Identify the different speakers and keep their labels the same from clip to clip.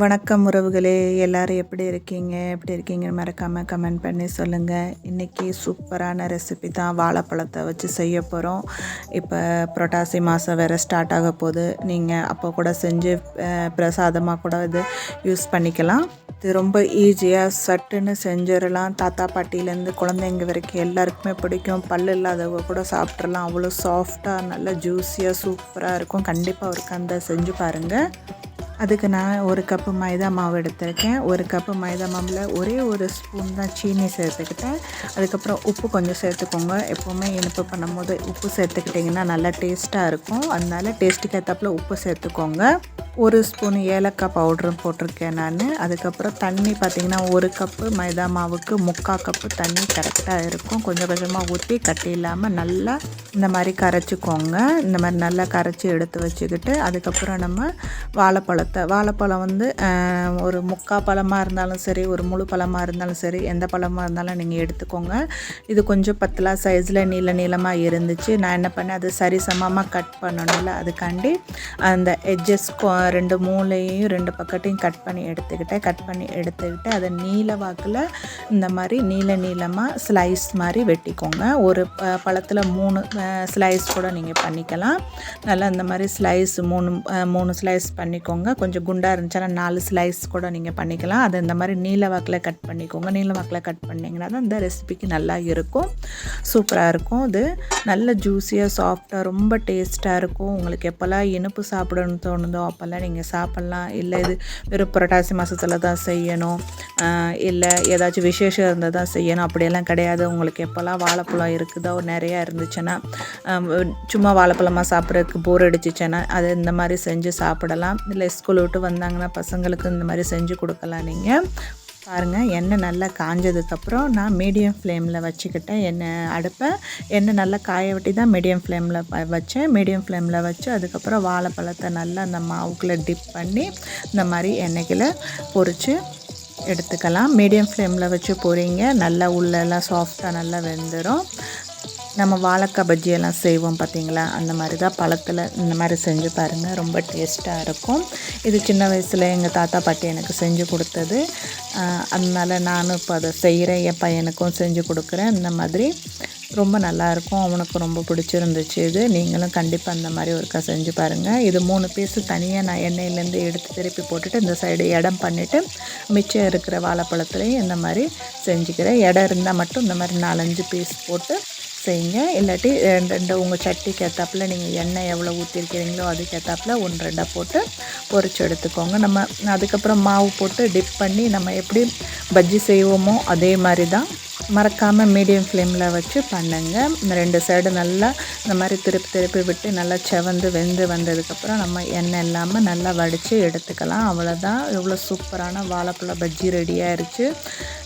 Speaker 1: வணக்கம் உறவுகளே எல்லாரும் எப்படி இருக்கீங்க? எப்படி இருக்கீங்கன்னு மறக்காமல் கமெண்ட் பண்ணி சொல்லுங்கள் இன்றைக்கி சூப்பரான ரெசிபி தான் வாழைப்பழத்தை வச்சு செய்ய போகிறோம் இப்போ புரட்டாசி மாதம் வேறு ஸ்டார்ட் ஆக போகுது. நீங்கள் அப்போ கூட செஞ்சு பிரசாதமாக கூட இது யூஸ் பண்ணிக்கலாம். இது ரொம்ப ஈஸியாக சட்டுன்னு செஞ்சிடலாம். தாத்தா பாட்டிலேருந்து குழந்தைங்க வரைக்கும் எல்லாருக்குமே பிடிக்கும். பல்லு இல்லாதவங்க கூட சாப்பிட்றலாம் அவ்வளோ சாஃப்டாக நல்லா ஜூஸியாக சூப்பராக இருக்கும். கண்டிப்பாக ஒரு கந்தை செஞ்சு பாருங்கள் அதுக்கு நான் ஒரு கப்பு மைதா மாவு எடுத்திருக்கேன். ஒரு கப்பு மைதா மாவில் ஒரே ஒரு ஸ்பூன் தான் சீனி சேர்த்துக்கிட்டேன். அதுக்கப்புறம் உப்பு கொஞ்சம் சேர்த்துக்கோங்க. எப்போவுமே இனிப்பு பண்ணும்போது உப்பு சேர்த்துக்கிட்டிங்கன்னா நல்லா டேஸ்ட்டாக இருக்கும். அதனால டேஸ்ட்டுக்கு ஏற்றாப்புல உப்பு சேர்த்துக்கோங்க. ஒரு ஸ்பூன் ஏலக்காய் பவுடரும் போட்டிருக்கேன் நான். அதுக்கப்புறம் தண்ணி பார்த்திங்கன்னா ஒரு கப்பு மைதா மாவுக்கு முக்கால் கப்பு தண்ணி கரெக்டாக இருக்கும். கொஞ்சம் கொஞ்சமாக ஊற்றி கட்டி இல்லாமல் நல்லா இந்த மாதிரி கரைச்சிக்கோங்க. இந்த மாதிரி நல்லா கரைச்சி எடுத்து வச்சுக்கிட்டு அதுக்கப்புறம் நம்ம வாழைப்பழத்தை வாழைப்பழம் வந்து ஒரு முக்கா பழமாக இருந்தாலும் சரி ஒரு முழு பழமாக இருந்தாலும் சரி எந்த பழமாக இருந்தாலும் நீங்கள் எடுத்துக்கோங்க. இது கொஞ்சம் பத்தலா சைஸில் நீள நீளமாக இருந்துச்சு. நான் என்ன பண்ணேன் அது சரி சமமாக கட் பண்ணணும்ல அதுக்காண்டி அந்த எட்ஜஸ் ரெண்டு மூளையையும் ரெண்டு பக்கத்தையும் கட் பண்ணி எடுத்துக்கிட்டேன். கட் பண்ணி எடுத்துக்கிட்டு அதை நீல வாக்கில் இந்த மாதிரி நீல நீளமாக ஸ்லைஸ் மாதிரி வெட்டிக்கோங்க. ஒரு ப- பழத்தில் மூணு ஸ்லைஸ் கூட நீங்கள் பண்ணிக்கலாம். நல்லா இந்த மாதிரி ஸ்லைஸ் மூணு மூணு ஸ்லைஸ் பண்ணிக்கோங்க. கொஞ்சம் குண்டாக இருந்துச்சுன்னா நாலு ஸ்லைஸ் கூட நீங்கள் பண்ணிக்கலாம். அதை இந்த மாதிரி நீல வாக்கில் கட் பண்ணிக்கோங்க. நீல வாக்கில் கட் பண்ணிங்கன்னா தான் இந்த ரெசிபிக்கு நல்லா இருக்கும். சூப்பராக இருக்கும் இது நல்ல ஜூஸியாக சாஃப்டாக ரொம்ப டேஸ்ட்டாக இருக்கும். உங்களுக்கு எப்போல்லாம் இனிப்பு சாப்பிடணும்னு தோணுதோ அப்போல்லாம் நீங்கள் சாப்பிட்லாம். இல்லை இது வெறும் புரட்டாசி மாதத்தில் தான் செய்யணும். இல்லை ஏதாச்சும் விசேஷம் இருந்தால் தான் செய்யணும். அப்படியெல்லாம் கிடையாது. உங்களுக்கு எப்போல்லாம் வாழைப்பழம் இருக்குதோ நிறையா இருந்துச்சுன்னா சும்மா வாழைப்பழமாக சாப்பிட்றதுக்கு போர் அடிச்சிச்சுன்னா அதை இந்த மாதிரி செஞ்சு சாப்பிடலாம். இல்லை ஸ்கூல் விட்டு வந்தாங்கன்னா பசங்களுக்கு இந்த மாதிரி செஞ்சு கொடுக்கலாம் நீங்கள் பாருங்கள் எண்ணெய் நல்லா காஞ்சதுக்கப்புறம் நான் மீடியம் ஃப்ளேமில் வச்சுக்கிட்டேன். எண்ணெய் அடுப்பை. எண்ணெய் நல்லா காய வெட்டி தான் மீடியம் ஃப்ளேமில் வச்சேன். மீடியம் ஃப்ளேமில் வச்சு அதுக்கப்புறம் வாழைப்பழத்தை நல்லா அந்த மாவுக்குள்ளே டிப் பண்ணி இந்த மாதிரி எண்ணெய்களை பொறிச்சு எடுத்துக்கலாம். மீடியம் ஃப்ளேமில் வச்சு பொறிங்க நல்லா உள்ளெல்லாம் சாஃப்டாக நல்லா வெந்துடும் நம்ம வாழைக்காய் பஜ்ஜியெல்லாம் செய்வோம் பார்த்தீங்களா? அந்த மாதிரி தான் பழத்தில் இந்த மாதிரி செஞ்சு பாருங்கள் ரொம்ப டேஸ்ட்டாக இருக்கும். இது சின்ன வயசில் எங்கள் தாத்தா பாட்டி எனக்கு செஞ்சு கொடுத்தது. அதனால் அதனால நானும் இப்போ அதை செய்கிறேன் என் பையனுக்கும் செஞ்சு கொடுக்குறேன். இந்த மாதிரி ரொம்ப நல்லாயிருக்கும் அவனுக்கு ரொம்ப பிடிச்சிருந்துச்சு இது. நீங்களும் கண்டிப்பாக அந்த மாதிரி ஒருக்கா செஞ்சு பாருங்கள் இது மூணு பீஸு தனியாக நான் எண்ணெயிலேருந்து எடுத்து திருப்பி போட்டுட்டு இந்த சைடு இடம் பண்ணிவிட்டு மிச்சம் இருக்கிற வாழைப்பழத்துலேயும் இந்த மாதிரி செஞ்சுக்கிறேன். இடம் இருந்தால் மட்டும் இந்த மாதிரி நாலஞ்சு பீஸ் போட்டு செய்யுங்க. இல்லாட்டி ரெண்டு ரெண்டு உங்கள் சட்டிக்கு ஏற்றாப்புல நீங்கள் எண்ணெய் எவ்வளோ ஊற்றிருக்கிறீங்களோ அதுக்கு ஏற்றாப்புல ஒன்று ரெண்டாக போட்டு பொறிச்சு எடுத்துக்கோங்க. நம்ம அதுக்கப்புறம் மாவு போட்டு டிப் பண்ணி நம்ம எப்படி பஜ்ஜி செய்வோமோ அதே மாதிரி தான் மறக்காமல் மீடியம் ஃப்ளேமில் வச்சு பண்ணுங்க. இந்த ரெண்டு சைடு நல்லா இந்த மாதிரி திருப்பி திருப்பி விட்டு நல்லா செவந்து வெந்து வந்ததுக்கப்புறம் நம்ம எண்ணெய் இல்லாமல் நல்லா வடித்து எடுத்துக்கலாம். அவ்வளோதான் எவ்வளோ சூப்பரான வாழைப்பழ பஜ்ஜி ரெடி ஆயிடுச்சு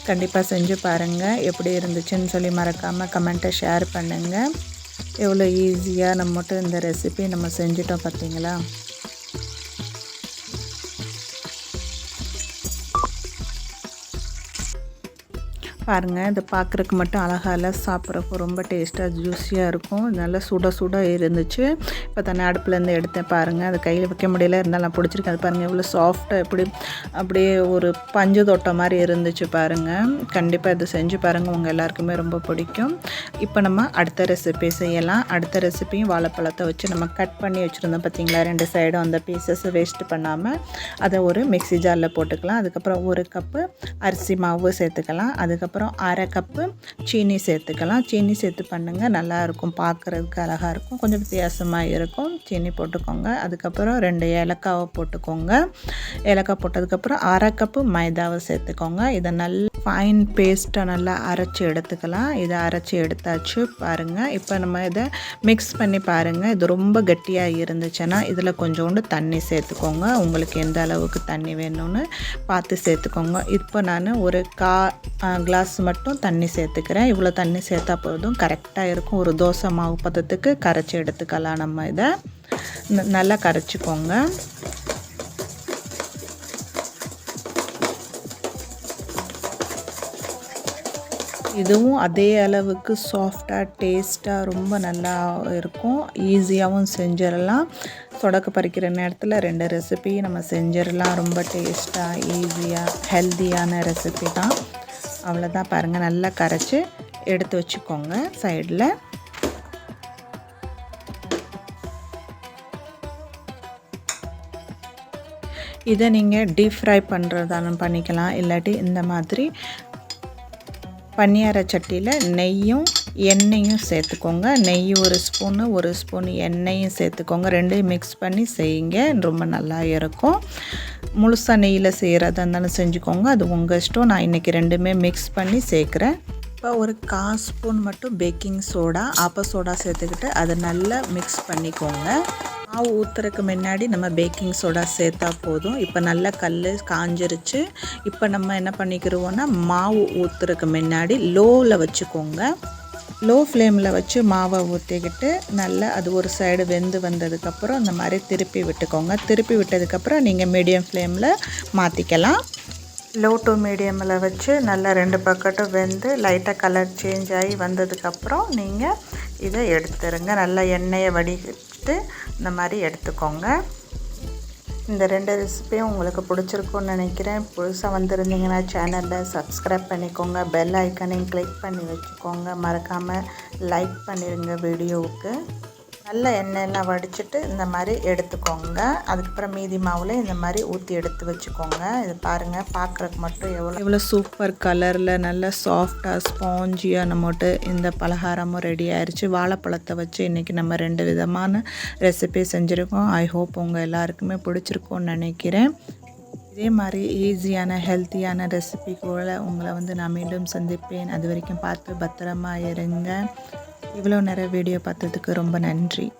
Speaker 1: கண்டிப்பாக செஞ்சு பாருங்கள் எப்படி இருந்துச்சுன்னு சொல்லி மறக்காமல் கமெண்ட்டை ஷேர் பண்ணுங்கள் எவ்வளோ ஈஸியாக நம்ம மட்டும் இந்த ரெசிபி நம்ம செஞ்சுட்டோம் பார்த்தீங்களா பாருங்கள் இதை பார்க்குறக்கு மட்டும் அழகால இல்லை சாப்பிட்றப்போ ரொம்ப டேஸ்ட்டாக ஜூஸியாக இருக்கும். நல்லா சுட சுட இருந்துச்சு. இப்போ தானே அடுப்புலேருந்து எடுத்தேன் பாருங்கள் அது கையில் வைக்க முடியல இருந்தாலும் நான் பிடிச்சிருக்கேன். அது பாருங்கள் இவ்வளோ சாஃப்டாக எப்படி அப்படியே ஒரு பஞ்சு தோட்டம் மாதிரி இருந்துச்சு பாருங்கள் கண்டிப்பாக இது செஞ்சு பாருங்கள் உங்கள் எல்லாருக்குமே ரொம்ப பிடிக்கும். இப்போ நம்ம அடுத்த ரெசிபி செய்யலாம். அடுத்த ரெசிபியும் வாழைப்பழத்தை வச்சு நம்ம கட் பண்ணி வச்சுருந்தோம் பார்த்தீங்களா ரெண்டு சைடும் அந்த பீசஸ் வேஸ்ட் பண்ணாமல் அதை ஒரு மிக்ஸி ஜாரில் போட்டுக்கலாம். அதுக்கப்புறம் ஒரு கப்பு அரிசி மாவு சேர்த்துக்கலாம். அதுக்கப்புறம் அரை கப்பு சீனி சேர்த்துக்கலாம். சீனி சேர்த்து பண்ணுங்கள் நல்லாயிருக்கும். பார்க்குறதுக்கு அழகாக இருக்கும். கொஞ்சம் வித்தியாசமாக இருக்கும். சீனி போட்டுக்கோங்க. அதுக்கப்புறம் ரெண்டு ஏலக்காவை போட்டுக்கோங்க. ஏலக்காய் போட்டதுக்கப்புறம் அரை கப்பு மைதாவை சேர்த்துக்கோங்க. இதை நல்லா ஃபைன் பேஸ்ட்டை நல்லா அரைச்சி எடுத்துக்கலாம். இதை அரைச்சி எடுத்தாச்சு பாருங்கள் இப்போ நம்ம இதை மிக்ஸ் பண்ணி பாருங்கள் இது ரொம்ப கட்டியாக இருந்துச்சுன்னா இதில் கொஞ்சோண்டு தண்ணி சேர்த்துக்கோங்க. உங்களுக்கு எந்த அளவுக்கு தண்ணி வேணும்னு பார்த்து சேர்த்துக்கோங்க. இப்போ நான் ஒரு கா கிளாஸ் மட்டும் தண்ணி சேர்த்துக்கிறேன். இவ்வளோ தண்ணி சேர்த்தா போதும். கரெக்டாக இருக்கும். ஒரு தோசை மாவு பதத்துக்கு கரைச்சி எடுத்துக்கலாம் நம்ம இதை. ந- நல்லா கரைச்சிக்கோங்க. இதுவும் அதே அளவுக்கு சாஃப்டாக டேஸ்ட்டாக ரொம்ப நல்லா இருக்கும். ஈஸியாகவும் செஞ்சிடலாம் தொடக்க பறிக்கிற நேரத்தில் ரெண்டு ரெசிபியும் நம்ம செஞ்சிடலாம் ரொம்ப டேஸ்ட்டாக ஈஸியாக ஹெல்த்தியான ரெசிபி தான். அவ்வளோதான் பாருங்கள் நல்லா கரைச்சி எடுத்து வச்சுக்கோங்க சைடில் இதை நீங்கள் டீப் ஃப்ரை பண்ணுறதாலும் பண்ணிக்கலாம். இல்லாட்டி இந்த மாதிரி பன்னியார சட்டியில் நெய்யும் எண்ணெயும் சேர்த்துக்கோங்க. நெய் ஒரு ஸ்பூனு ஒரு ஸ்பூன் எண்ணெயும் சேர்த்துக்கோங்க. ரெண்டையும் மிக்ஸ் பண்ணி செய்யுங்க. ரொம்ப நல்லா இருக்கும் முழுசாக நெய்யில் செய்கிறதா இருந்தாலும் செஞ்சுக்கோங்க. அது உங்கள் இஷ்டம். நான் இன்றைக்கி ரெண்டுமே மிக்ஸ் பண்ணி சேர்க்குறேன். இப்போ ஒரு கால் ஸ்பூன் மட்டும் பேக்கிங் சோடா ஆப்ப சோடா சேர்த்துக்கிட்டு அதை நல்லா மிக்ஸ் பண்ணிக்கோங்க. மாவு ஊற்றுறதுக்கு முன்னாடி நம்ம பேக்கிங் சோடா சேர்த்தா போதும். இப்போ நல்லா கல் காஞ்சிருச்சு. இப்போ நம்ம என்ன பண்ணிக்கிறோன்னா மாவு ஊற்றுறதுக்கு முன்னாடி லோவில் வச்சுக்கோங்க. லோ ஃப்ளேமில் வச்சு மாவை ஊற்றிக்கிட்டு நல்லா அது ஒரு சைடு வெந்து வந்ததுக்கப்புறம் இந்த மாதிரி திருப்பி விட்டுக்கோங்க. திருப்பி விட்டதுக்கப்புறம் நீங்கள் மீடியம் ஃப்ளேமில் மாற்றிக்கலாம் லோ டு மீடியமில் வச்சு நல்லா ரெண்டு பக்கட்டும் வெந்து லைட்டாக கலர் சேஞ்ச் ஆகி வந்ததுக்கப்புறம் நீங்கள் இதை எடுத்துருங்க. நல்லா எண்ணெயை வடி எடுத்து இந்த மாதிரி எடுத்துக்கோங்க. இந்த ரெண்டு ரெசிபியும் உங்களுக்கு பிடிச்சிருக்குன்னு நினைக்கிறேன். புதுசாக வந்திருந்தீங்கன்னா சேனலில் சப்ஸ்கிரைப் பண்ணிக்கோங்க. பெல் ஐக்கனையும் கிளிக் பண்ணி வச்சுக்கோங்க. மறக்காமல் லைக் பண்ணிடுங்க வீடியோவுக்கு நல்ல எண்ணெயெல்லாம் வடிச்சிட்டு இந்த மாதிரி எடுத்துக்கோங்க. அதுக்கப்புறம் மீதி மாவில் இந்த மாதிரி ஊற்றி எடுத்து வச்சுக்கோங்க. இது பாருங்கள் பார்க்குறதுக்கு மட்டும் எவ்வளோ எவ்வளோ சூப்பர் கலரில் நல்ல சாஃப்டாக ஸ்பாஞ்சியாக நம்மட்டு இந்த பலகாரமும் ரெடி ஆயிடுச்சு வாழைப்பழத்தை வச்சு இன்றைக்கி நம்ம ரெண்டு விதமான ரெசிபி செஞ்சுருக்கோம். ஐ ஹோப் உங்கள் எல்லாருக்குமே பிடிச்சிருக்கோன்னு நினைக்கிறேன். இதே மாதிரி ஈஸியான ஹெல்த்தியான ரெசிபிக்குள்ள உங்களை வந்து நான் மீண்டும் சந்திப்பேன். அது வரைக்கும் பார்த்து பத்திரமா இருங்க. இவ்வளோ நேரம் வீடியோ பார்த்ததுக்கு ரொம்ப நன்றி.